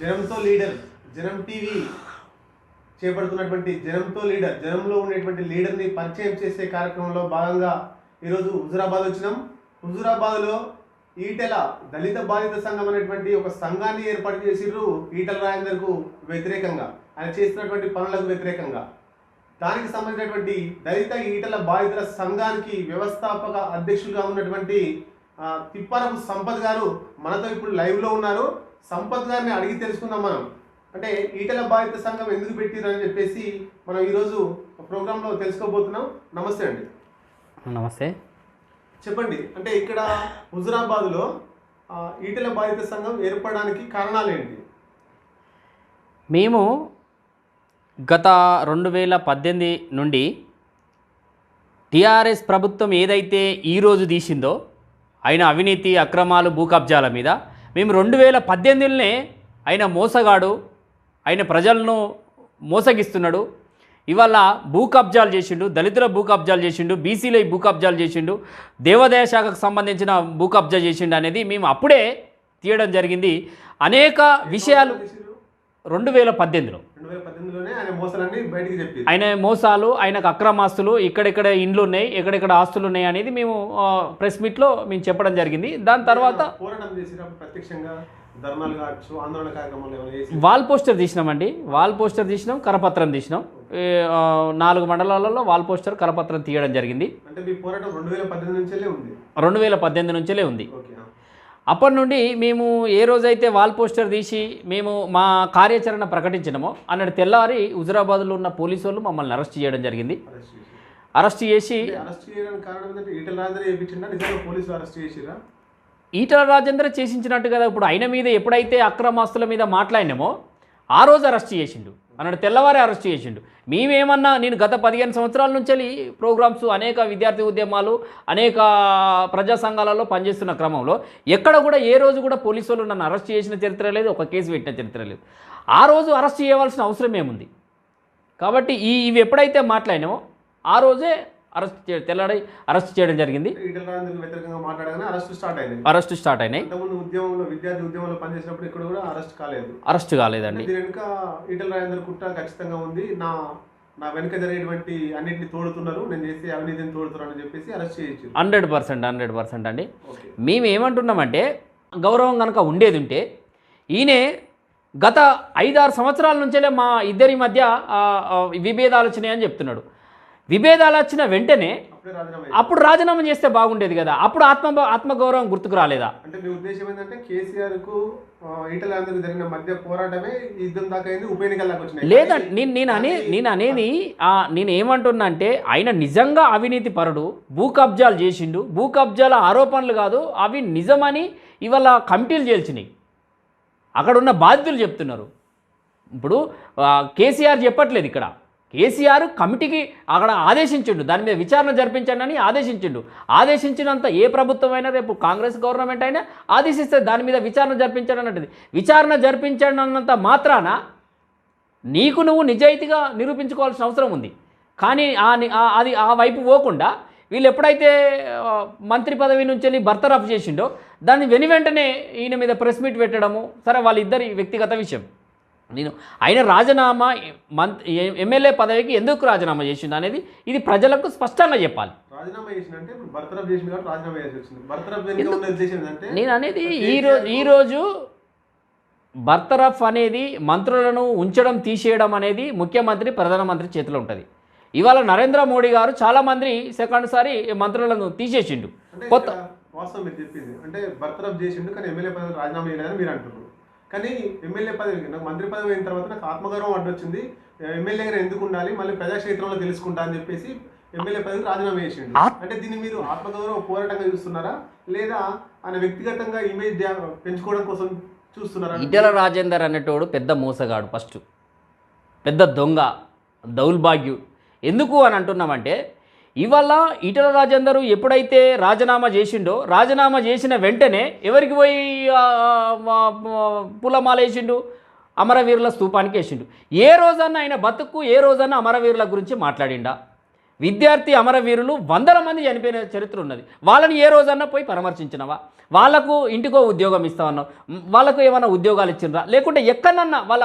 జనంతో లీడర్ జనం టీవీ చేపడుతున్నటువంటి జనంతో లీడర్ జనంలో ఉండేటువంటి లీడర్ని పరిచయం చేసే కార్యక్రమంలో భాగంగా ఈరోజు హుజురాబాద్ వచ్చినాం. హుజురాబాద్లో ఈటెల దళిత బాధిత సంఘం అనేటువంటి ఒక సంఘాన్ని ఏర్పాటు చేసిర్రు ఈటెల రాజేందర్కు వ్యతిరేకంగా. ఆయన చేస్తున్నటువంటి పనులకు వ్యతిరేకంగా. దానికి సంబంధించినటువంటి దళిత ఈటల బాధితుల సంఘానికి వ్యవస్థాపక అధ్యక్షులుగా ఉన్నటువంటి తిప్పారం తిప్పారపు గారు మనతో ఇప్పుడు లైవ్లో ఉన్నారు. సంపత్ గారిని అడిగి తెలుసుకుందాం మనం. అంటే ఈటల బాధిత సంఘం ఎందుకు పెట్టిరని చెప్పేసి మనం ఈరోజు ప్రోగ్రామ్లో తెలుసుకోబోతున్నాం. నమస్తే అండి. నమస్తే. చెప్పండి. అంటే ఇక్కడ హుజురాబాద్లో ఈటల బాధిత సంఘం ఏర్పడడానికి కారణాలు ఏంటి? మేము గత రెండు వేల పద్దెనిమిది నుండి టీఆర్ఎస్ ప్రభుత్వం ఏదైతే ఈరోజు తీసిందో ఆయన అవినీతి అక్రమాలు భూ కబ్జాల మీద మేము రెండు వేల పద్దెనిమిదిలోనే ఆయన మోసగాడు ఆయన ప్రజలను మోసగిస్తున్నాడు. ఇవాళ భూ కబ్జాలు చేసిండు దళితుల భూ కబ్జాలు చేసిండు బీసీల భూ కబ్జాలు చేసిండు దేవాదాయ శాఖకు సంబంధించిన భూ కబ్జా చేసిండు అనేది మేము అప్పుడే తీయడం జరిగింది. అనేక విషయాలు రెండు వేల పద్దెనిమిదిలో. ఆయన మోసాలు ఆయనకు అక్రమాస్తులు ఇక్కడెక్కడ ఇండ్లు ఉన్నాయి ఎక్కడెక్కడ ఆస్తులు ఉన్నాయి అనేది మేము ప్రెస్ మీట్లో మేము చెప్పడం జరిగింది. దాని తర్వాత వాల్ పోస్టర్ తీసినామండి. వాల్ పోస్టర్ తీసినాం కరపత్రం తీసినాం. నాలుగు మండలాలలో వాల్ పోస్టర్ కరపత్రం తీయడం జరిగింది. రెండు వేల పద్దెనిమిది నుంచే ఉంది? అప్పటి నుండి మేము ఏ రోజైతే వాల్ పోస్టర్ తీసి మేము మా కార్యాచరణ ప్రకటించినామో అన్నటి తెల్లారి హుజురాబాద్లో ఉన్న పోలీసు వాళ్ళు మమ్మల్ని అరెస్ట్ చేయడం జరిగింది. అరెస్ట్ చేసి. ఈటల రాజేంద్ర చేసించినట్టు కదా ఇప్పుడు ఆయన మీద ఎప్పుడైతే అక్రమాస్తుల మీద మాట్లాడినామో ఆ రోజు అరెస్ట్ చేసిండు. అన్నాడు తెల్లవారే అరెస్ట్ చేసిండు. మేమేమన్నా నేను గత పదిహేను సంవత్సరాల నుంచి ప్రోగ్రామ్స్ అనేక విద్యార్థి ఉద్యమాలు అనేక ప్రజా సంఘాలలో పనిచేస్తున్న క్రమంలో ఎక్కడ కూడా ఏ రోజు కూడా పోలీసు వాళ్ళు నన్ను అరెస్ట్ చేసిన చరిత్ర లేదు ఒక కేసు పెట్టిన చరిత్ర లేదు. ఆ రోజు అరెస్ట్ చేయవలసిన అవసరం ఏముంది? కాబట్టి ఈ ఇవి ఎప్పుడైతే మాట్లాడినామో ఆ రోజే అరెస్ట్ చే తెల్లాడి అరెస్ట్ చేయడం జరిగింది. అరెస్ట్ స్టార్ట్ అయింది. అరెస్ట్ స్టార్ట్ అయినాయి. ఉద్యమంలో విద్యార్థి ఉద్యమంలో పనిచేసినప్పుడు ఇక్కడ కూడా అరెస్ట్ కాలేదు. అరెస్ట్ కాలేదండి. వెనుక ఈటల రాజేంద్ర కుట్ర ఖచ్చితంగా ఉంది. నా నా వెనుక జరిగేటువంటి అన్నింటిని తోడుతున్నారు. నేను చేసే అవినీతిని తోడుతున్నారు అని చెప్పేసి అరెస్ట్ చేయొచ్చు హండ్రెడ్ పర్సెంట్ హండ్రెడ్ పర్సెంట్ అండి. మేము ఏమంటున్నామంటే గౌరవం కనుక ఉండేది ఉంటే ఈయనే గత ఐదారు సంవత్సరాల నుంచే మా ఇద్దరి మధ్య విభేదాలు వచ్చినాయని చెప్తున్నాడు. విభేదాలు వచ్చిన వెంటనే అప్పుడే రాజీనామా చేస్తే బాగుండేది కదా. అప్పుడు ఆత్మ ఆత్మగౌరవం గుర్తుకు రాలేదా? అంటే మీ ఉద్దేశం ఏంటంటే కేసీఆర్కు జరిగిన మధ్య పోరాటమే యుద్ధం దాకా ఉప ఎన్నికల దాకా వచ్చినాయి. లేదా నేను నేను అనే నేను అనేది నేను ఏమంటున్నా అంటే ఆయన నిజంగా అవినీతి పరుడు భూ కబ్జాలు చేసిండు. భూ కబ్జాల ఆరోపణలు కాదు అవి నిజమని ఇవాళ కమిటీలు చేల్చినాయి. అక్కడ ఉన్న బాధితులు చెప్తున్నారు. ఇప్పుడు కేసీఆర్ చెప్పట్లేదు ఇక్కడ. కేసీఆర్ కమిటీకి అక్కడ ఆదేశించిండు. దాని మీద విచారణ జరిపించండి అని ఆదేశించిండు. ఆదేశించినంత ఏ ప్రభుత్వం అయినా రేపు కాంగ్రెస్ గవర్నమెంట్ అయినా ఆదేశిస్తే దాని మీద విచారణ జరిపించండి అన్నది విచారణ జరిపించండి అన్నంత మాత్రాన నీకు నువ్వు నిజాయితీగా నిరూపించుకోవాల్సిన అవసరం ఉంది. కానీ ఆ అది ఆ వైపు పోకుండా వీళ్ళు ఎప్పుడైతే మంత్రి పదవి నుంచి వెళ్ళి బర్తరఫ్ చేసిండో దాన్ని వెను వెంటనే ఈయన మీద ప్రెస్ మీట్ పెట్టడము సరే వాళ్ళిద్దరి వ్యక్తిగత విషయం. నేను ఆయన రాజీనామా మంత్ ఎమ్మెల్యే పదవికి ఎందుకు రాజీనామా చేసిండు అనేది ఇది ప్రజలకు స్పష్టంగా చెప్పాలి. నేను అనేది ఈ రోజు ఈరోజు బర్తరఫ్ అనేది మంత్రులను ఉంచడం తీసేయడం అనేది ముఖ్యమంత్రి ప్రధానమంత్రి చేతిలో ఉంటుంది. ఇవాళ నరేంద్ర మోడీ గారు చాలామంది సెకండ్ సారి మంత్రులను తీసేసిండు. కొత్త వాస్తవం మీరు చెప్పింది. అంటే బర్తరఫ్ చేసిండు కానీ ఎమ్మెల్యే పదవి రాజీనామా చేయలేదని మీరు అంటున్నారు. కానీ ఎమ్మెల్యే పదవికి నాకు మంత్రి పదవి అయిన తర్వాత నాకు ఆత్మగౌరవం అడ్డొచ్చింది. ఎమ్మెల్యేగా ఎందుకు ఉండాలి? మళ్ళీ ప్రజాక్షేత్రంలో తెలుసుకుంటా అని చెప్పేసి ఎమ్మెల్యే పదవికి రాజీనామా చేసిండు. అంటే దీన్ని మీరు ఆత్మగౌరవ పోరాటంగా చూస్తున్నారా? లేదా ఆయన వ్యక్తిగతంగా ఇమేజ్ పెంచుకోవడం కోసం చూస్తున్నారా? ఈటెల రాజేందర్ అనేటోడు పెద్ద మోసగాడు ఫస్ట్. పెద్ద దొంగ దౌర్భాగ్యు ఎందుకు అని అంటున్నామంటే ఇవాళ ఈటల రాజేందర్ ఎప్పుడైతే రాజీనామా చేసిండో రాజీనామా చేసిన వెంటనే ఎవరికి పోయి పూలమాల వేసిండు అమరవీరుల స్థూపానికి వేసిండు. ఏ రోజన్నా ఆయన బతుకు ఏ రోజన్నా అమరవీరుల గురించి మాట్లాడిండా? విద్యార్థి అమరవీరులు వందల మంది చనిపోయిన చరిత్ర ఉన్నది. వాళ్ళని ఏ రోజన్నా పోయి పరామర్శించినవా? వాళ్ళకు ఇంటికో ఉద్యోగం ఇస్తామన్నావు వాళ్ళకు ఏమైనా ఉద్యోగాలు ఇచ్చినరా లేకుంటే ఎక్కడన్నా వాళ్ళ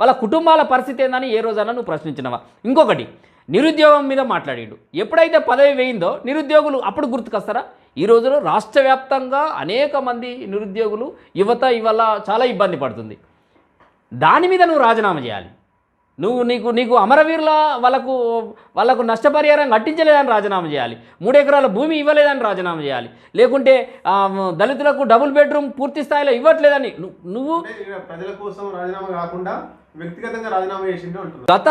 వాళ్ళ కుటుంబాల పరిస్థితి ఏందని ఏ రోజన్నా నువ్వు ప్రశ్నించినవా? ఇంకొకటి నిరుద్యోగం మీద మాట్లాడాడు. ఎప్పుడైతే పదవి వేయిందో నిరుద్యోగులు అప్పుడు గుర్తుకొస్తారా? ఈ రోజులో రాష్ట్ర వ్యాప్తంగా అనేక మంది నిరుద్యోగులు యువత ఇవాళ చాలా ఇబ్బంది పడుతుంది. దాని మీద నువ్వు రాజీనామా చేయాలి. నువ్వు నీకు నీకు అమరవీరుల వాళ్ళకు వాళ్ళకు నష్టపరిహారం కట్టించలేదని రాజీనామా చేయాలి. మూడు ఎకరాల భూమి ఇవ్వలేదని రాజీనామా చేయాలి. లేకుంటే దళితులకు డబుల్ బెడ్రూమ్ పూర్తి స్థాయిలో ఇవ్వట్లేదని నువ్వు ప్రజల కోసం రాజీనామా కాకుండా వ్యక్తిగతంగా రాజీనామా చేసిండు గత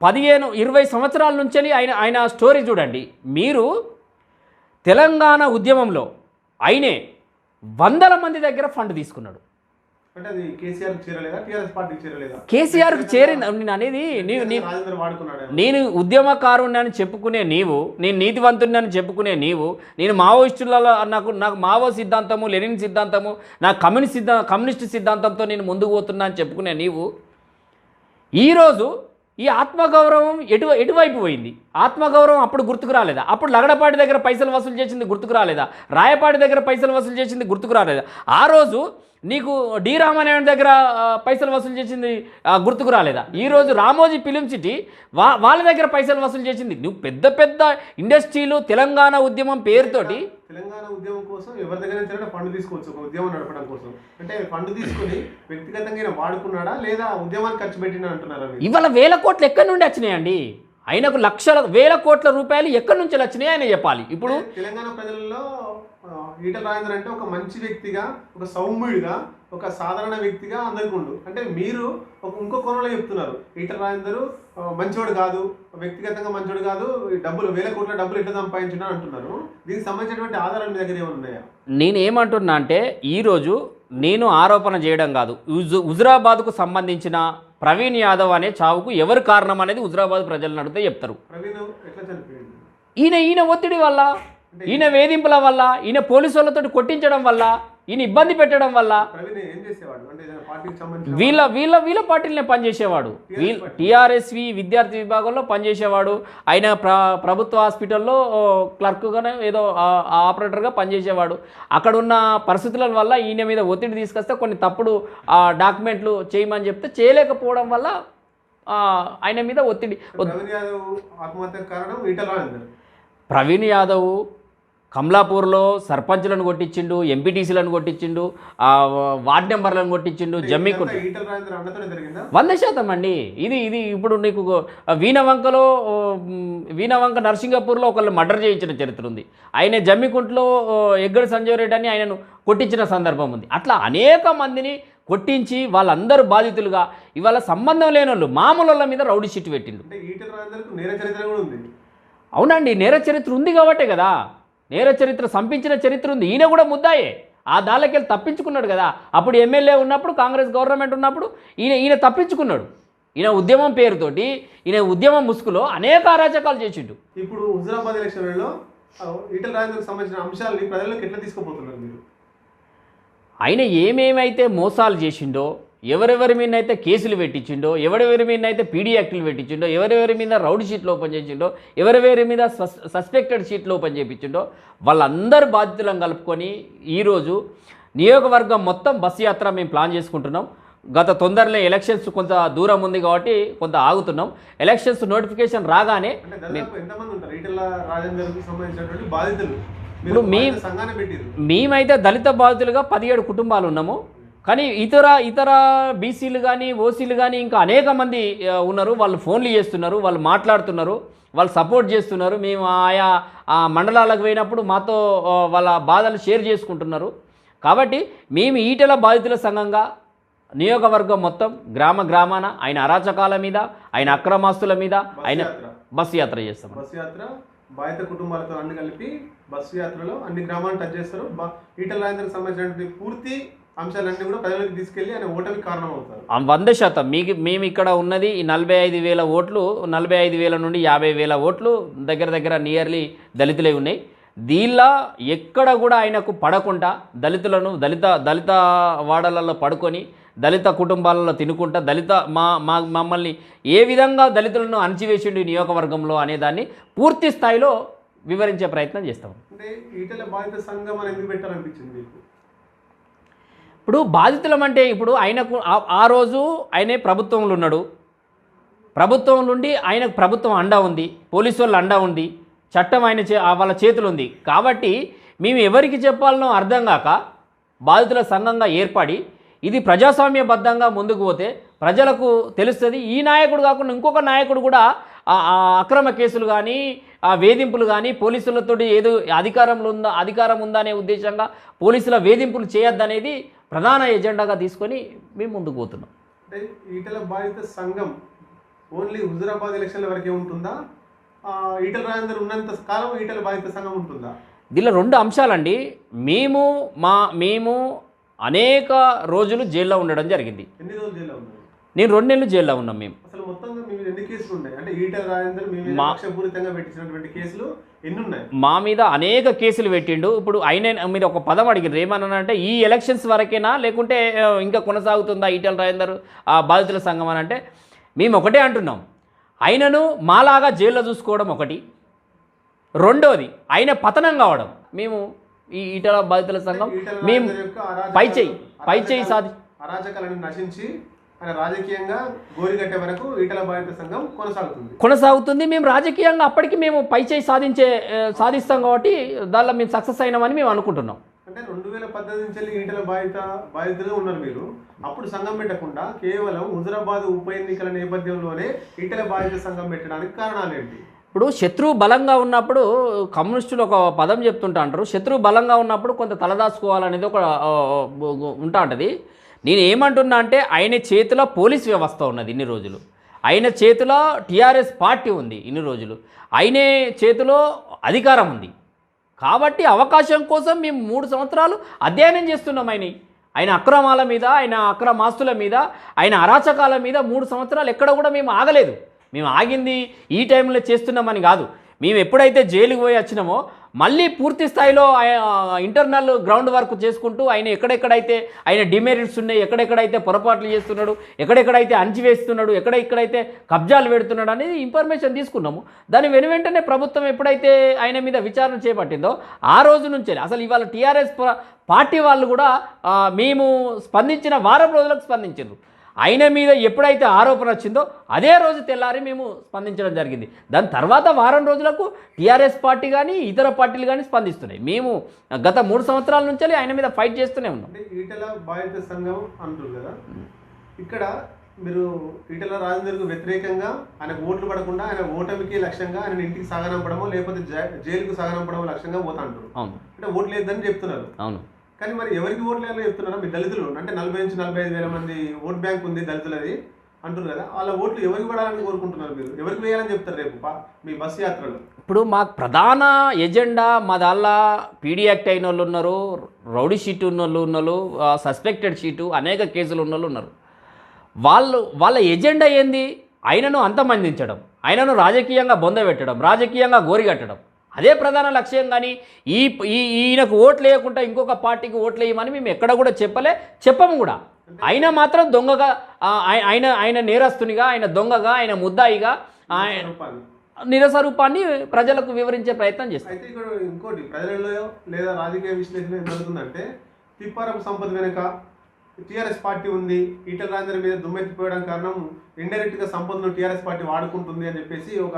పదిహేను ఇరవై సంవత్సరాల నుంచి ఆయన ఆయన స్టోరీ చూడండి. మీరు తెలంగాణ ఉద్యమంలో ఆయనే వందల మంది దగ్గర ఫండ్ తీసుకున్నాడు. అంటే అది కేసీఆర్ చేరలేదా టీఆర్ఎస్ పార్టీకి చేరలేదా కేసీఆర్కి చేరింది నేను అనేది నీవు నీ రాజేంద్ర వాడుకున్నాడు ఆయన. నేను ఉద్యమకారుణ్ణి చెప్పుకునే నీవు నేను నీతివంతుడిని చెప్పుకునే నీవు నేను మావోయిస్టులలో నాకు నాకు మావో సిద్ధాంతము లెనిన్ సిద్ధాంతము నా కమ్యూనిస్ట్ సిద్ధా కమ్యూనిస్ట్ సిద్ధాంతంతో నేను ముందుకు పోతున్నా అని చెప్పుకునే నీవు ఈరోజు ఈ ఆత్మగౌరవం ఎటు ఎటువైపు పోయింది? ఆత్మగౌరవం అప్పుడు గుర్తుకు రాలేదా? అప్పుడు లగడపాటి దగ్గర పైసలు వసూలు చేసింది గుర్తుకు రాలేదా? రాయపాటి దగ్గర పైసలు వసూలు చేసింది గుర్తుకు రాలేదా? ఆ రోజు నీకు డి రామానాయుడు దగ్గర పైసలు వసూలు చేసింది గుర్తుకు రాలేదా? ఈరోజు రామోజీ ఫిలిం సిటీ వా వాళ్ళ దగ్గర పైసలు వసూలు చేసింది. నువ్వు పెద్ద పెద్ద ఇండస్ట్రీలు తెలంగాణ ఉద్యమం పేరుతోటి తెలంగాణ ఉద్యమం కోసం ఎవరి దగ్గర నుంచి ఫండ్ తీసుకోవచ్చు ఒక ఉద్యమం నడపడం కోసం. అంటే ఫండ్ తీసుకొని వ్యక్తిగతంగా వాడుకున్నాడా లేదా ఉద్యమానికి ఖర్చు పెట్టినా అంటున్నారా ఇవాళ వేల కోట్లు ఎక్కడి నుండి వచ్చినాయండి? ఆయనకు లక్షల వేల కోట్ల రూపాయలు ఎక్కడి నుంచి వచ్చినాయి ఆయన చెప్పాలి. ఇప్పుడు తెలంగాణ ప్రజలలో ఈటల రాజేందర్ అంటే ఒక మంచి వ్యక్తిగా ఒక సౌమ్యుడిగా ఒక సాధారణ వ్యక్తిగా అందరికీ ఉండు. అంటే మీరు ఒక ఇంకో కోణంలో చెప్తున్నారు. ఈటల రాజేందర్ ఆ, మంచోడు కాదు వ్యక్తిగతంగా మంచోడు కాదు ఈ డబ్బులు వేల కోట్ల డబ్బులు ఎట్లా సంపాదించిన అంటున్నారు. దీనికి సంబంధించినటువంటి ఆధారాలు మీ దగ్గర ఏమన్నాయా నేను ఏమంటున్నా అంటే ఈరోజు నేను ఆరోపణ చేయడం కాదు. హుజు హుజురాబాద్కు సంబంధించిన ప్రవీణ్ యాదవ్ అనే చావుకు ఎవరు కారణం అనేది హుజురాబాద్ ప్రజలను అడిగితే చెప్తారు. ఈయన ఈయన ఒత్తిడి వల్ల ఈయన వేధింపుల వల్ల ఈయన పోలీసు వాళ్ళతో కొట్టించడం వల్ల ఈయన ఇబ్బంది పెట్టడం వల్ల వీళ్ళ వీళ్ళ వీళ్ళ పార్టీలనే పనిచేసేవాడు. వీళ్ళ టీఆర్ఎస్వి విద్యార్థి విభాగంలో పనిచేసేవాడు. ఆయన ప్ర ప్రభుత్వ హాస్పిటల్లో క్లర్క్గానే ఏదో ఆపరేటర్గా పనిచేసేవాడు. అక్కడ ఉన్న పరిస్థితుల వల్ల ఈయన మీద ఒత్తిడి తీసుకొస్తే కొన్ని తప్పుడు డాక్యుమెంట్లు చేయమని చెప్తే చేయలేకపోవడం వల్ల ఆయన మీద ఒత్తిడి. ప్రవీణ్ యాదవ్ కమలాపూర్లో సర్పంచ్లను కొట్టించిండు ఎంపీటీసీలను కొట్టించిండు వార్డ్ నెంబర్లను కొట్టించిండు జమ్మి వంద శాతం అండి. ఇది ఇది ఇప్పుడు నీకు వీణవంకలో వీణవంక నరసింగపూర్లో ఒకళ్ళు మర్డర్ చేయించిన చరిత్ర ఉంది. ఆయన జమ్మికుంట్లో ఎగ్గడి సంజయ్ రెడ్డి అని ఆయనను కొట్టించిన సందర్భం ఉంది. అట్లా అనేక మందిని కొట్టించి వాళ్ళందరూ బాధితులుగా ఇవాళ సంబంధం లేని వాళ్ళు మామూలు వాళ్ళ మీద రౌడీ షీట్ పెట్టిండు. అవునండి నేర చరిత్ర ఉంది కాబట్టే కదా. నేర చరిత్ర సంపించిన చరిత్ర ఉంది. ఈయన కూడా ముద్దాయే. ఆ దాళ్ళకెళ్ళి తప్పించుకున్నాడు కదా. అప్పుడు ఎమ్మెల్యే ఉన్నప్పుడు కాంగ్రెస్ గవర్నమెంట్ ఉన్నప్పుడు ఈయన ఈయన తప్పించుకున్నాడు. ఈయన ఉద్యమం పేరుతోటి ఈయన ఉద్యమం ముసుగులో అనేక అరాచకాలు చేసిండు. ఇప్పుడు హుజరాబాద్ ఎలక్షన్లలో ఈటల రాజేందర్కి సంబంధించిన అంశాలని ప్రజల్లోకి ఎట్లా తీసుకుపోతున్నారు మీరు? ఆయన ఏమేమైతే మోసాలు చేసిండో ఎవరెవరి మీద అయితే కేసులు పెట్టించిండో ఎవరెవరి మీద అయితే పీడీ యాక్టులు పెట్టించిండో ఎవరెవరి మీద రౌడ్ షీట్లు ఓపెన్ చేసిండో ఎవరెవరి మీద సస్- సస్పెక్టెడ్ షీట్లు ఓపెన్ చేయించిండో వాళ్ళందరు బాధితులను కలుపుకొని ఈరోజు నియోజకవర్గం మొత్తం బస్సు యాత్ర మేము ప్లాన్ చేసుకుంటున్నాం. గత తొందరలో ఎలక్షన్స్ కొంత దూరం ఉంది కాబట్టి కొంత ఆగుతున్నాం. ఎలక్షన్స్ నోటిఫికేషన్ రాగానే ఇప్పుడు మేమైతే దళిత బాధితులుగా పదిహేడు కుటుంబాలు ఉన్నాము. కానీ ఇతర ఇతర బీసీలు కానీ ఓసీలు కానీ ఇంకా అనేక మంది ఉన్నారు. వాళ్ళు ఫోన్లు చేస్తున్నారు వాళ్ళు మాట్లాడుతున్నారు వాళ్ళు సపోర్ట్ చేస్తున్నారు. మేము ఆయా ఆ మండలాలకు పోయినప్పుడు మాతో వాళ్ళ బాధలు షేర్ చేసుకుంటున్నారు. కాబట్టి మేము ఈటెల బాధితుల సంఘంగా నియోజకవర్గం మొత్తం గ్రామ గ్రామాన ఆయన అరాచకాల మీద ఆయన అక్రమాస్తుల మీద ఆయన. బస్సు యాత్ర చేస్తాం. బస్సు యాత్ర బాధిత కుటుంబాలతో అన్ని కలిపి బస్సు యాత్రలో అన్ని గ్రామాలను టచ్ చేస్తారు. ఈటల రాజేందర్కి సంబంధించినటువంటి పూర్తి అంశాలన్నీ కూడా ప్రజలకు తీసుకెళ్ళి ఆయన ఓటమికి కారణం అవుతారు వంద శాతం. మీకు మేము ఇక్కడ ఉన్నది ఈ నలభై ఐదు వేల ఓట్లు నలభై ఐదు వేల నుండి యాభై వేల ఓట్లు దగ్గర దగ్గర నియర్లీ దళితులే ఉన్నాయి. దీనిలో ఎక్కడ కూడా ఆయనకు పడకుండా దళితులను దళిత దళిత వాడలలో పడుకొని దళిత కుటుంబాలలో తినుకుంటా దళిత మా మా మమ్మల్ని ఏ విధంగా దళితులను అణచివేసిండు నియోజకవర్గంలో అనేదాన్ని పూర్తి స్థాయిలో వివరించే ప్రయత్నం చేస్తాం. అంటే ఈటల బాధిత సంఘం అని ఎందుకు పెట్టాలనిపించింది మీకు? ఇప్పుడు బాధితులం అంటే ఇప్పుడు ఆయనకు ఆ- రోజు ఆయనే ప్రభుత్వంలో ఉన్నాడు. ప్రభుత్వం నుండి ఆయనకు ప్రభుత్వం అండా ఉంది పోలీసు వాళ్ళ అండా ఉంది చట్టం ఆయన చే వాళ్ళ చేతులు ఉంది. కాబట్టి మేము ఎవరికి చెప్పాలనో అర్థం కాక బాధితుల సంఘంగా ఏర్పడి ఇది ప్రజాస్వామ్యబద్ధంగా ముందుకు పోతే ప్రజలకు తెలుస్తుంది. ఈ నాయకుడు కాకుండా ఇంకొక నాయకుడు కూడా అక్రమ కేసులు కానీ ఆ వేధింపులు కానీ పోలీసులతోటి ఏదో అధికారంలో ఉందా అధికారం ఉందా అనే ఉద్దేశంగా పోలీసుల వేధింపులు చేయొద్దనేది ప్రధాన ఎజెండాగా తీసుకొని మేము ముందుకు పోతున్నాం. అంటే ఈటల బాధిత సంఘం ఓన్లీ హుజురాబాద్ ఎలక్షన్ల వరకే ఉంటుందా? ఈటల రాజేందర్ ఉన్నంత కాలం ఈటల బాధిత సంఘం ఉంటుందా? దీనిలో రెండు అంశాలండి. మేము మా మేము అనేక రోజులు జైల్లో ఉండడం జరిగింది. ఎన్ని రోజులు జైల్లో ఉన్నారు? నేను రెండు నెలలు జైల్లో ఉన్నాం మేము. అసలు మొత్తంగా మీ మీద ఎన్ని కేసులు ఉన్నాయి? అంటే ఈటల రాజేందర్ మీ మీద మా- లక్ష్యపూరితంగా పెట్టించినటువంటి కేసులు మా మీద అనేక కేసులు పెట్టిండు. ఇప్పుడు ఆయన మీరు ఒక పదం అడిగారు ఏమన్నానంటే ఈ ఎలక్షన్స్ వరకేనా? లేకుంటే ఇంకా కొనసాగుతుందా ఈటల రాజేందర్ ఆ బాధితుల సంఘం అని అంటే మేము ఒకటే అంటున్నాం. ఆయనను మాలాగా జైల్లో చూసుకోవడం ఒకటి. రెండోది ఆయన పతనం కావడం. మేము ఈ ఈటల బాధితుల సంఘం మేము పై చేయి పై చేయి సాధి అరాచకాలను నశించి రాజకీయంగా గోరిగట్టే వరకు ఈటల బాధిత సంఘం కొనసాగుతుంది. కొనసాగుతుంది. మేము రాజకీయంగా అప్పటికి మేము పై చేయి సాధించే సాధిస్తాం కాబట్టి దానిలో మేము సక్సెస్ అయినామని మేము అనుకుంటున్నాం. అంటే రెండు వేల పద్దెనిమిది నుంచి ఈటల బాధిత బాధితులుగా ఉన్నారు మీరు. అప్పుడు సంఘం పెట్టకుండా కేవలం హుజురాబాద్ ఉప ఎన్నికల నేపథ్యంలోనే ఈటల బాధిత సంఘం పెట్టడానికి కారణాలు ఏంటి? ఇప్పుడు శత్రువు బలంగా ఉన్నప్పుడు కమ్యూనిస్టులు ఒక పదం చెప్తుంటా అంటారు. శత్రువు బలంగా ఉన్నప్పుడు కొంత తలదాచుకోవాలనేది ఒక ఉంటా ఉంటుంది. నేను ఏమంటున్నా అంటే ఆయన చేతిలో పోలీస్ వ్యవస్థ ఉన్నది ఇన్ని రోజులు. ఆయన చేతిలో టీఆర్ఎస్ పార్టీ ఉంది ఇన్ని రోజులు. ఆయనే చేతిలో అధికారం ఉంది. కాబట్టి అవకాశం కోసం మేము మూడు సంవత్సరాలు అధ్యయనం చేస్తున్నాం ఆయన ఆయన అక్రమాల మీద ఆయన అక్రమాస్తుల మీద ఆయన అరాచకాల మీద మూడు సంవత్సరాలు ఎక్కడ కూడా మేము ఆగలేదు. మేము ఆగింది ఈ టైంలో చేస్తున్నామని కాదు. మేము ఎప్పుడైతే జైలుకి పోయి వచ్చినామో మళ్ళీ పూర్తి స్థాయిలో ఇంటర్నల్ గ్రౌండ్ వర్క్ చేసుకుంటూ ఆయన ఎక్కడెక్కడైతే ఆయన డిమెరిట్స్ ఉన్నాయి ఎక్కడెక్కడైతే పొరపాట్లు చేస్తున్నాడు ఎక్కడెక్కడైతే అంచివేస్తున్నాడు ఎక్కడెక్కడైతే కబ్జాలు పెడుతున్నాడు అనేది ఇన్ఫర్మేషన్ తీసుకున్నాము. దాని వెను వెంటనే ప్రభుత్వం ఎప్పుడైతే ఆయన మీద విచారణ చేపట్టిందో ఆ రోజు నుంచే అసలు ఇవాళ టీఆర్ఎస్ పార్టీ వాళ్ళు కూడా మేము స్పందించిన వారం రోజులకు స్పందించారు ఆయన మీద ఎప్పుడైతే ఆరోపణ వచ్చిందో అదే రోజు తెల్లారి మేము స్పందించడం జరిగింది. దాని తర్వాత వారం రోజులకు టీఆర్ఎస్ పార్టీ కానీ ఇతర పార్టీలు కానీ స్పందిస్తున్నాయి. మేము గత మూడు సంవత్సరాల నుంచి ఆయన మీద ఫైట్ చేస్తూనే ఉన్నాం. ఈటల బాధిత సంఘం అంటారు కదా. ఇక్కడ మీరు ఈటల రాజేందర్కు వ్యతిరేకంగా ఆయన ఓట్లు పడకుండా ఆయన ఓటమికి లక్ష్యంగా ఆయన ఇంటికి సాగనంపడమో లేకపోతే జైలుకు సాగనంపడమో లక్ష్యంగా పోతా అంటారు అవును. అంటే ఓట్లు లేదని చెప్తున్నారు. అవును. కానీ మరి ఎవరికి ఓట్లు వేయాలో చెప్తున్నారా? మీ దళితులు. అంటే నలభై నుంచి నలభై ఐదు వేల మంది ఓట్ బ్యాంక్ ఉంది దళితులది అంటున్నారు కదా. వాళ్ళ ఓట్లు ఎవరికి పడాలని కోరుకుంటున్నారు మీరు? ఎవరికి వేయాలని చెప్తారు రేపు మీ బస్సు యాత్రలో? ఇప్పుడు మాకు ప్రధాన ఎజెండా మా దాల్లా పీడీ యాక్ట్ అయిన వాళ్ళు ఉన్నారు రౌడీ షీట్ ఉన్న వాళ్ళు ఉన్నారు సస్పెక్టెడ్ షీటు అనేక కేసులు ఉన్న వాళ్ళు ఉన్నారు. వాళ్ళు వాళ్ళ ఎజెండా ఏంది? ఆయనను అంతమందించడం ఆయనను రాజకీయంగా బొందబెట్టడం రాజకీయంగా గోరిగట్టడం అదే ప్రధాన లక్ష్యం కానీ ఈ ఈ ఈయనకు ఓట్లు వేయకుండా ఇంకొక పార్టీకి ఓట్లు వేయమని మేము ఎక్కడ కూడా చెప్పలే చెప్పము కూడా. ఆయన మాత్రం దొంగగా ఆయన ఆయన నేరస్తునిగా ఆయన దొంగగా ఆయన ముద్దాయిగా ఆయన రూపాయలు నిరసరూపాన్ని ప్రజలకు వివరించే ప్రయత్నం చేస్తాం. అయితే ఇక్కడ ఇంకోటి ప్రజలలో లేదా రాజకీయ విశ్లేషణ ఏం జరుగుతుందంటే తిప్పారం సంపద వెనుక టీఆర్ఎస్ పార్టీ ఉంది ఈటల రాజేందర్ మీద దుమ్మెత్తిపోయడం కారణం ఇండైరెక్ట్గా సంపదను టీఆర్ఎస్ పార్టీ వాడుకుంటుంది అని చెప్పేసి ఒక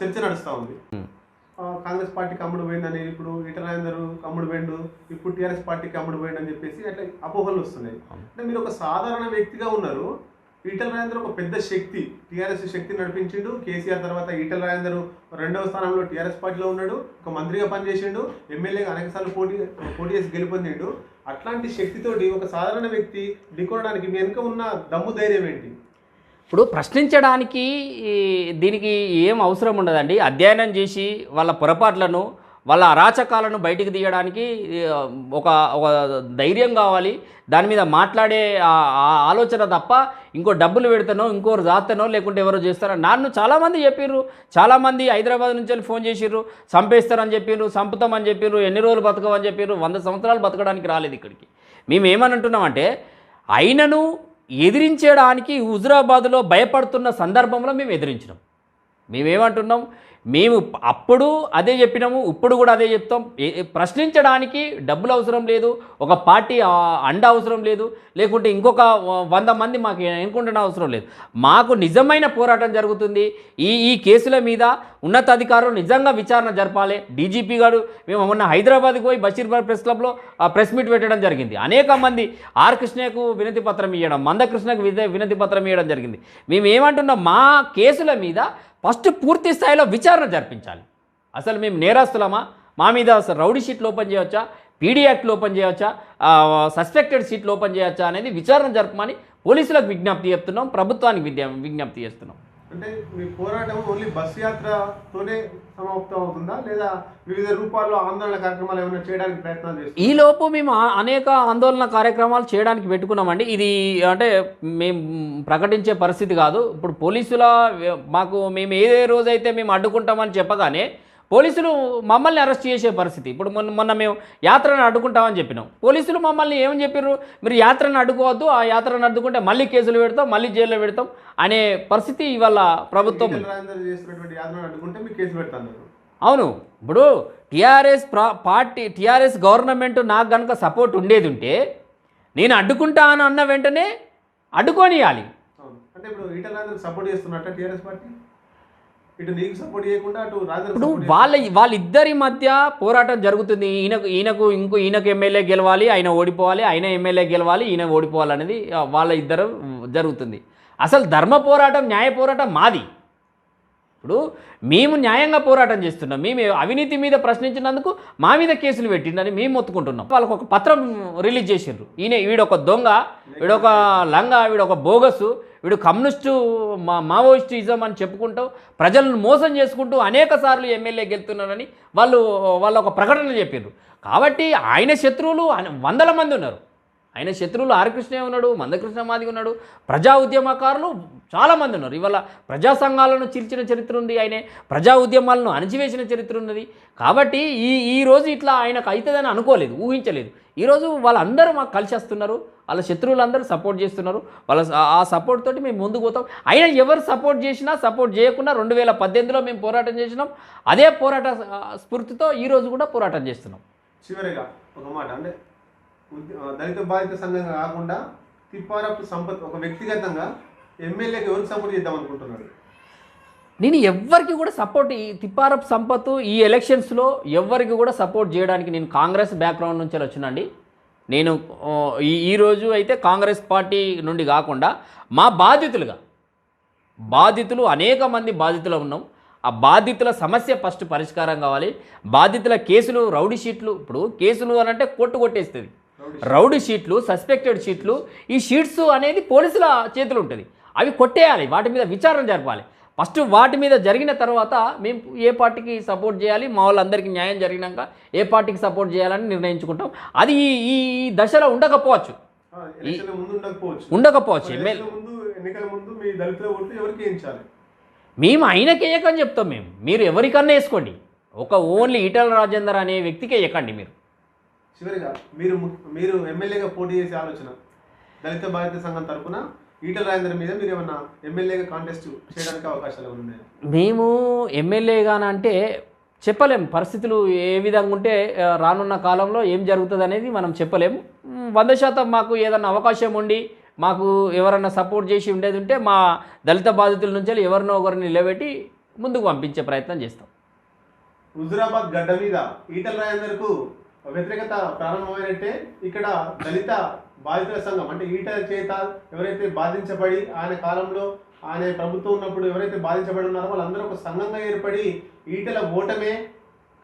చర్చ నడుస్తూ ఉంది. కాంగ్రెస్ పార్టీకి అమ్ముడు పోయిందని ఇప్పుడు ఈటల రాజేందర్ అమ్ముడు పోయిండు ఇప్పుడు టీఆర్ఎస్ పార్టీకి అమ్ముడు పోయిండు అని చెప్పేసి అట్లా అపోహలు వస్తున్నాయి. అంటే మీరు ఒక సాధారణ వ్యక్తిగా ఉన్నారు ఈటల రాజేందర్ ఒక పెద్ద శక్తి టీఆర్ఎస్ శక్తి నడిపించిండు కేసీఆర్ తర్వాత ఈటల రాజేందర్ రెండవ స్థానంలో టీఆర్ఎస్ పార్టీలో ఉన్నాడు ఒక మంత్రిగా పనిచేసిండు ఎమ్మెల్యేగా అనేక సార్లు పోటీ పోటీ చేసి గెలుపొందిండు. అట్లాంటి శక్తితోటి ఒక సాధారణ వ్యక్తి ఢీకొనడానికి మీ వెనుక ఉన్న దమ్ము ధైర్యం ఏంటి? ఇప్పుడు ప్రశ్నించడానికి దీనికి ఏం అవసరం ఉండదండి. అధ్యయనం చేసి వాళ్ళ పొరపాట్లను వాళ్ళ అరాచకాలను బయటికి తీయడానికి ఒక ఒక ధైర్యం కావాలి. దాని మీద మాట్లాడే ఆ- ఆలోచన తప్ప ఇంకో డబ్బులు పెడతానో ఇంకోరు దాస్తానో లేకుంటే ఎవరో చేస్తారో? నన్ను చాలామంది చెప్పిర్రు. చాలామంది హైదరాబాద్ నుంచి వెళ్ళి ఫోన్ చేసిర్రు. చంపేస్తారని చెప్పిర్రు చంపుతామని చెప్పిర్రు ఎన్ని రోజులు బతకమని చెప్పిర్రు వంద సంవత్సరాలు బతకడానికి రాలేదు ఇక్కడికి. మేము ఏమని అంటున్నామంటే అయినను ఎదిరించడానికి హుజురాబాద్లో భయపడుతున్న సందర్భంలో మేము ఎదిరించినాం. మేమేమంటున్నాం? మేము అప్పుడు అదే చెప్పినాము ఇప్పుడు కూడా అదే చెప్తాం. ప్రశ్నించడానికి డబ్బులు అవసరం లేదు ఒక పార్టీ అండ అవసరం లేదు లేకుంటే ఇంకొక వంద మంది మాకు ఎన్నుకుంటున్న అవసరం లేదు. మాకు నిజమైన పోరాటం జరుగుతుంది. ఈ ఈ కేసుల మీద ఉన్నతాధికారులు నిజంగా విచారణ జరపాలి. డీజీపీ గారు మేము మొన్న హైదరాబాద్కి పోయి బషీర్బాద్ ప్రెస్ క్లబ్లో ప్రెస్ మీట్ పెట్టడం జరిగింది. అనేక మంది ఆర్ కృష్ణకు వినతి పత్రం ఇవ్వడం మందకృష్ణకు వినతి పత్రం ఇవ్వడం జరిగింది. మేము ఏమంటున్నాం? మా కేసుల మీద ఫస్ట్ పూర్తి స్థాయిలో విచారణ జరిపించాలి. అసలు మేము నేరస్తులమా? మా మీద అసలు రౌడీ షీట్లు ఓపెన్ చేయవచ్చా పీడీ యాక్ట్లు ఓపెన్ చేయవచ్చా సస్పెక్టెడ్ షీట్లు ఓపెన్ చేయవచ్చా అనేది విచారణ జరపమని పోలీసులకు విజ్ఞప్తి చేస్తున్నాం. ప్రభుత్వానికి విద్య విజ్ఞప్తి చేస్తున్నాం. అంటే మీ పోరాటం ఓన్లీ బస్ యాత్రతోనే సమాప్తం అవుతుందా? లేదా వివిధ రూపాల్లో ఆందోళన కార్యక్రమాలు ఏమైనా చేయడానికి ప్రయత్నాలు చేస్తాం ఈ లోపు మేము అనేక ఆందోళన కార్యక్రమాలు చేయడానికి పెట్టుకున్నామండి. ఇది అంటే మేము ప్రకటించే పరిస్థితి కాదు. ఇప్పుడు పోలీసుల మాకు మేము ఏ రోజైతే మేము అడ్డుకుంటామని చెప్పగానే పోలీసులు మమ్మల్ని అరెస్ట్ చేసే పరిస్థితి. ఇప్పుడు మొన్న మొన్న మేము యాత్రను అడ్డుకుంటామని చెప్పినాం. పోలీసులు మమ్మల్ని ఏమని చెప్పారు మీరు యాత్రను అడ్డుకోవద్దు ఆ యాత్రను అడ్డుకుంటే మళ్ళీ కేసులు పెడతాం మళ్ళీ జైల్లో పెడతాం అనే పరిస్థితి ఇవాళ ప్రభుత్వం అవును. ఇప్పుడు టీఆర్ఎస్ ప్రా పార్టీ టీఆర్ఎస్ గవర్నమెంట్ నాకు కనుక సపోర్ట్ ఉండేది ఉంటే నేను అడ్డుకుంటా అని అన్న వెంటనే అడ్డుకోనియాలి. అంటే ఇప్పుడు సపోర్ట్ చేస్తున్నట్ట టీఆర్ఎస్ పార్టీ? ఇటు నీకు సపోర్ట్ చేయకుండా అటు రాజేందర్ ఇప్పుడు వాళ్ళ వాళ్ళిద్దరి మధ్య పోరాటం జరుగుతుంది. ఈయనకు ఈయనకు ఇంకో ఈయనకు ఎమ్మెల్యే గెలవాలి ఆయన ఓడిపోవాలి ఆయన ఎమ్మెల్యే గెలవాలి ఈయన ఓడిపోవాలి అనేది ఆ, వాళ్ళ ఇద్దరు జరుగుతుంది. అసలు ధర్మ పోరాటం న్యాయ పోరాటం మాది. ఇప్పుడు మేము న్యాయంగా పోరాటం చేస్తున్నాం. మేము అవినీతి మీద ప్రశ్నించినందుకు మా మీద కేసులు పెట్టిండని మేము మొత్తుకుంటున్నాం. వాళ్ళకు ఒక పత్రం రిలీజ్ చేసిండ్రు ఈయన వీడొక దొంగ వీడొక లంగా వీడొక బోగసు వీడు కమ్యూనిస్టు మా మావోయిస్టిజం అని చెప్పుకుంటూ ప్రజలను మోసం చేసుకుంటూ అనేక సార్లు ఎమ్మెల్యే గెలుతున్నారని వాళ్ళు వాళ్ళు ఒక ప్రకటన చెప్పారు కాబట్టి ఆయన శత్రువులు వందల మంది ఉన్నారు. ఆయన శత్రువులు ఆర్కృష్ణ ఉన్నాడు మందకృష్ణ మాది ఉన్నాడు ప్రజా ఉద్యమకారులు చాలామంది ఉన్నారు. ఇవాళ ప్రజా సంఘాలను చిరిచిన చరిత్ర ఉంది ఆయనే ప్రజా ఉద్యమాలను అణచివేసిన చరిత్ర ఉన్నది. కాబట్టి ఈ ఈ రోజు ఇట్లా ఆయనకు అవుతుందని అనుకోలేదు ఊహించలేదు. ఈరోజు వాళ్ళందరూ మాకు కలిసి వస్తున్నారు. వాళ్ళ శత్రువులందరూ సపోర్ట్ చేస్తున్నారు. వాళ్ళ ఆ సపోర్ట్ తోటి మేము ముందుకు పోతాం. అయినా ఎవరు సపోర్ట్ చేసినా సపోర్ట్ చేయకుండా రెండు వేల పద్దెనిమిదిలో మేము పోరాటం చేసినాం. అదే పోరాట స్ఫూర్తితో ఈరోజు కూడా పోరాటం చేస్తున్నాం. చివరిగా ఒక మాట అంటే దళిత బాధిత సంఘంగా కాకుండా తిప్పారపు సంపత్ ఒక వ్యక్తిగతంగా ఎమ్మెల్యేకి ఎవరికి సపోర్ట్ చేద్దాం అనుకుంటున్నారు? నేను ఎవ్వరికి కూడా సపోర్ట్ ఈ తిప్పారపు సంపత్ ఈ ఎలక్షన్స్లో ఎవ్వరికి కూడా సపోర్ట్ చేయడానికి నేను కాంగ్రెస్ బ్యాక్గ్రౌండ్ నుంచి వచ్చినండి నేను ఈ ఈరోజు అయితే కాంగ్రెస్ పార్టీ నుండి కాకుండా మా బాధితులుగా బాధితులు అనేక మంది బాధితులు ఉన్నాం. ఆ బాధితుల సమస్య ఫస్ట్ పరిష్కారం కావాలి. బాధితుల కేసులు రౌడీ షీట్లు ఇప్పుడు కేసులు అని అంటే కొట్టు కొట్టేస్తుంది. రౌడీ షీట్లు సస్పెక్టెడ్ షీట్లు ఈ షీట్స్ అనేది పోలీసుల చేతులు ఉంటుంది. అవి కొట్టేయాలి వాటి మీద విచారణ జరపాలి. ఫస్ట్ వాటి మీద జరిగిన తర్వాత మేము ఏ పార్టీకి సపోర్ట్ చేయాలి? మా వాళ్ళందరికీ న్యాయం జరిగినాక ఏ పార్టీకి సపోర్ట్ చేయాలని నిర్ణయించుకుంటాం. అది ఈ దశలో ఉండకపోవచ్చు. ఉండకపోవచ్చు. ఎమ్మెల్యే మేము ఆయనకి వేయకని చెప్తాం మేము. మీరు ఎవరికన్నా వేసుకోండి. ఒక ఓన్లీ ఈటల రాజేందర్ అనే వ్యక్తికి వేయకండి మీరు. చివరిగా మీరు మీరు ఎమ్మెల్యేగా పోటీ చేసే ఆలోచన దళిత బాధిత సంఘం తరపున ఈటల రాజేందర్ మీద మీరు ఏమన్నా ఎమ్మెల్యేగా కాంటెస్ట్ చేయడానికి అవకాశాలు ఉన్నాయా? మేము ఎమ్మెల్యేగానంటే చెప్పలేం. పరిస్థితులు ఏ విధంగా ఉంటే రానున్న కాలంలో ఏం జరుగుతుంది అనేది మనం చెప్పలేము మ్, వంద శాతం మాకు ఏదన్నా అవకాశం ఉండి మాకు ఎవరన్నా సపోర్ట్ చేసి ఉండేది ఉంటే మా దళిత బాధితుల నుంచి ఎవరినో ఒకరిని నిలబెట్టి ముందుకు పంపించే ప్రయత్నం చేస్తాం. హుజురాబాద్ గడ్డ మీద ఈటల రాజేందర్కు వ్యతిరేకత ప్రారంభమైనట్టే ఇక్కడ దళిత బాధితుల సంఘం అంటే ఈటల చేత ఎవరైతే బాధించబడి ఆయన కాలంలో ఆయన ప్రభుత్వం ఉన్నప్పుడు ఎవరైతే బాధించబడి ఉన్నారో వాళ్ళందరూ ఒక సంఘంగా ఏర్పడి ఈటల ఓటమే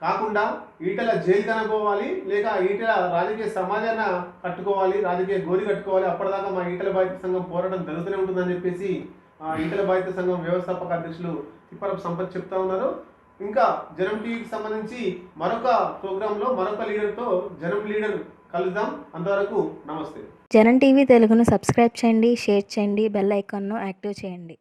కాకుండా ఈటల జైలు కనుకోవాలి లేక ఈటల రాజకీయ సమాజాన్ని కట్టుకోవాలి రాజకీయ గోరి కట్టుకోవాలి. అప్పటిదాకా మా ఈటల బాధిత సంఘం పోరాటం జరుగుతూనే ఉంటుందని చెప్పేసి ఈటల బాధిత సంఘం వ్యవస్థాపక అధ్యక్షులు తిప్పరపు సంపత్ చెప్తా ఉన్నారు. ఇంకా జనం టీవీకి సంబంధించి మరొక ప్రోగ్రాంలో మరొక లీడర్తో జనం లీడర్ కలుద్దాం. అంతవరకు నమస్తే. జనం టీవీ తెలుగును సబ్స్క్రైబ్ చేయండి షేర్ చేయండి బెల్ ఐకాన్ను యాక్టివ్ చేయండి.